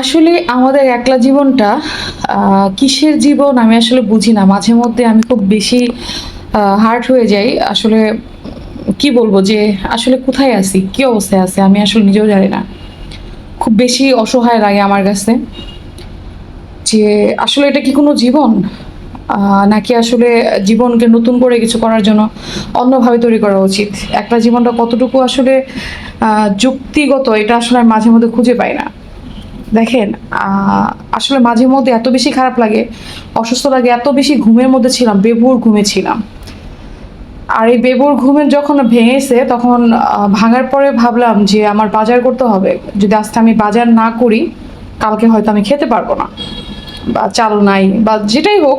আসলে আমাদের একলা জীবনটা কিসের জীবন আমি আসলে বুঝি না। মাঝে মধ্যে আমি খুব বেশি হার্ট হয়ে যাই। আসলে কি বলব যে, আসলে কোথায় আছি? কি অবস্থায় আছে? আমি আসলে নিজেও জানি না। খুব বেশি অসহায় লাগে আমার কাছে। যে, আসলে এটা কি কোনো জীবন? নাকি আসলে জীবনকে নতুন করে কিছু করার জন্য অন্যভাবে তৈরি করা উচিত? একটা জীবনটা কতটুকু আসলে যুক্তিগত, এটা আসলে মাঝে মধ্যে খুঁজে পাই না। দেখেন আসলে মাঝে মধ্যে এত বেশি খারাপ লাগে, অসুস্থ লাগে, এত বেশি ঘুমের মধ্যে ছিলাম বেভোর ঘুমে ছিলাম। আর এই বেভোর ঘুমের যখন ভেঙেছে, তখন ভাঙার পরে ভাবলাম যে আমার বাজার করতে হবে, যদি আজকে আমি বাজার না করি, কালকে হয়তো আমি খেতে পারব না। বা চাল নাই, বা যেটাই হোক,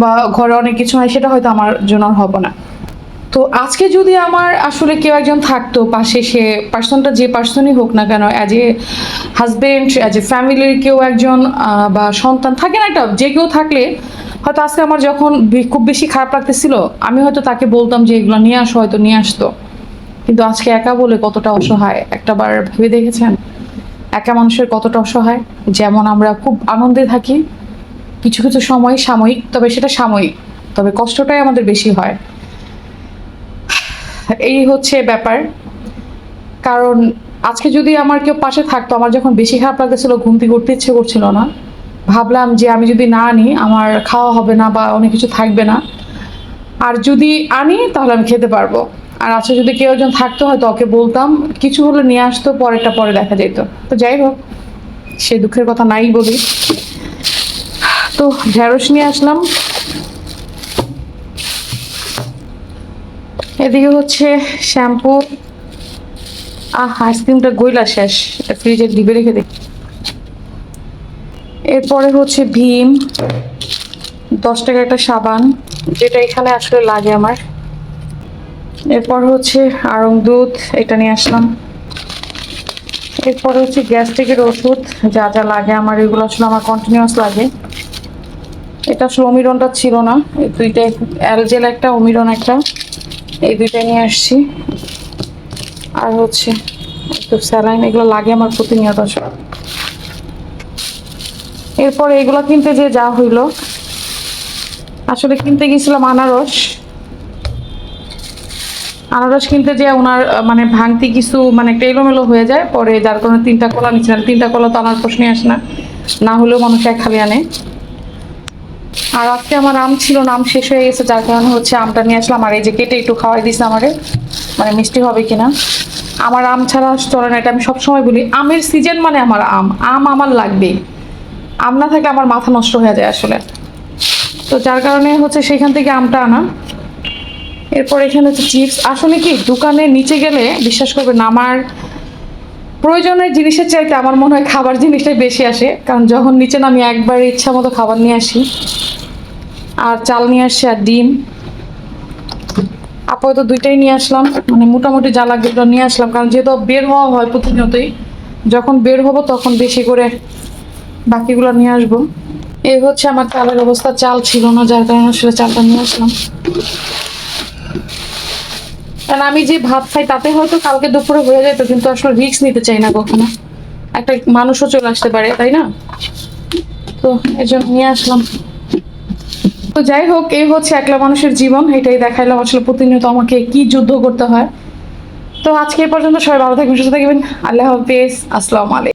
বা ঘরে অনেক কিছু নাই, সেটা হয়তো আমার জন্য হবে না। তো আজকে যদি আমার আসলে কেউ একজন থাকতো, পাশে সে পার্সনটা যে পার্সনই হোক না কেন as a husband as a ফ্যামিলির কেউ একজন বা সন্তান, থাকে না একটা, যে কেউ থাকলে, হয়তো আজকে আমার যখন খুব বেশি খারাপ লাগতেছিল, আমি হয়তো তাকে বলতাম যে এগুলো নিয়ে আসো, হয়তো নিয়ে আসতো। কিন্তু আজকে একা বলে কতটা অসহায় একটা বার ভেবে দেখেছেন? একা মানুষের কতটা অসহায়? যেমন আমরা খুব আনন্দে থাকি, কিছু কিছু সময় সাময়িক, তবে সেটা সাময়িক, তবে কষ্টটাই আমাদের বেশি হয়। এই হচ্ছে ব্যাপার। কারণ আজকে যদি আমার কেউ পাশে থাকতো, আমার যখন বেশি খারাপ লাগতেছিল, ঘুম থেকে উঠতে ইচ্ছে করছিল না। ভাবলাম যে আমি যদি না আনি, আমার খাওয়া হবে না বা অনেক কিছু থাকবে না। আর যদি আনি, তাহলে আমি খেতে পারব। আর আজকে যদি কেউ একজন থাকতো, হয়তো ওকে বলতাম, কিছু হলে নিয়ে আসতো, পরেরটা পরে দেখা যেত। তো যাই হোক, সে দুঃখের কথা নাই বলি তো ঢেঁড়স নিয়ে আসলাম। এদিকে হচ্ছে শ্যাম্পু। আহ, আইসক্রিমটা গইলা শেষ। ফ্রিজে ডিবে রেখে দিই এরপরে হচ্ছে ভীম। দশ টাকা একটা সাবান, যেটা এখানে আসলে লাগে আমার। এরপর হচ্ছে আড়ং দুধ, এটা নিয়ে আসলাম। এরপরে হচ্ছে গ্যাস্ট্রিকের ওষুধ, যা যা লাগে আমার, এগুলো আসলে আমার কন্টিনিউয়াস লাগে। এটা আসলে অমিরনটা ছিল না। এই দুইটাই অ্যালজেল একটা অমিরন একটা। এই দুইটাই নিয়ে আসছি। আর হচ্ছে একটু স্যালাইন, এগুলো লাগে আমার প্রতিনিয়ত এরপরে এগুলো কিনতে যে যা হইল, আসলে কিনতে গেছিলাম আনারস। আনারস কিনতে যে ওনার মানে ভাঙতি কিছু মানে একটা এলোমেলো হয়ে যায়, পরে যার কারণে তিনটা কলা নিচ্ছিলাম তিনটা কলা তো আনার প্রশ্নই আসে না। না হলেও মানুষ এক খালি আনে। আর আজকে আমার আম ছিল না, আম শেষ হয়ে গেছে, যার কারণে হচ্ছে আমটা নিয়ে আসলাম। আর এই যে কেটে একটু খাওয়াই দিছে আমারে মানে মিষ্টি হবে কিনা। আমার আম ছাড়া চলে না, এটা আমি সবসময় বলি, আমের সিজন মানে আমার আম আম আমার লাগবে। আম না থাকলে আমার মাথা নষ্ট হয়ে যায় আসলে। তো যার কারণে হচ্ছে সেখান থেকে আমটা আনা। এরপর এখানে হচ্ছে চিপস আসলে কি, দোকানে নিচে গেলে, বিশ্বাস করবেন, আমার প্রয়োজনের জিনিসের চাইতে আমার মনে হয় খাবার জিনিসটাই বেশি আসে। কারণ যখন নিচে নামি, একবার ইচ্ছা মতো খাবার নিয়ে আসি। আর চাল নিয়ে আসছি আর ডিম। আপাতত দুইটাই নিয়ে আসলাম। মানে মোটামুটি যা লাগবে নিয়ে আসলাম। কারণ যেহেতু বের হওয়া হয় প্রতিনিয়তই, যখন বের হব তখন বেশি করে বাকিগুলো নিয়ে আসব। এই হচ্ছে আমার চালের অবস্থা। চাল ছিল না, যার কারণে আসলে চালটা নিয়ে আসলাম। কারণ আমি যে ভাত খাই তাতে হয়তো কালকে দুপুরে হয়ে যেত, কিন্তু আসলে রিস্ক নিতে চাই না কখনো। একটা মানুষও চলে আসতে পারে, তাই না? তো এই জন্য নিয়ে আসলাম। তো যাই হোক এই হচ্ছে একলা মানুষের জীবন, এটাই দেখাইলাম আসলে প্রতিনিয়ত আমাকে কি যুদ্ধ করতে হয়। তো আজকে পর্যন্ত সবাই ভালো থাকবেন, সুস্থ থাকবেন। আল্লাহ হাফিজ, আসসালামু আলাইকুম।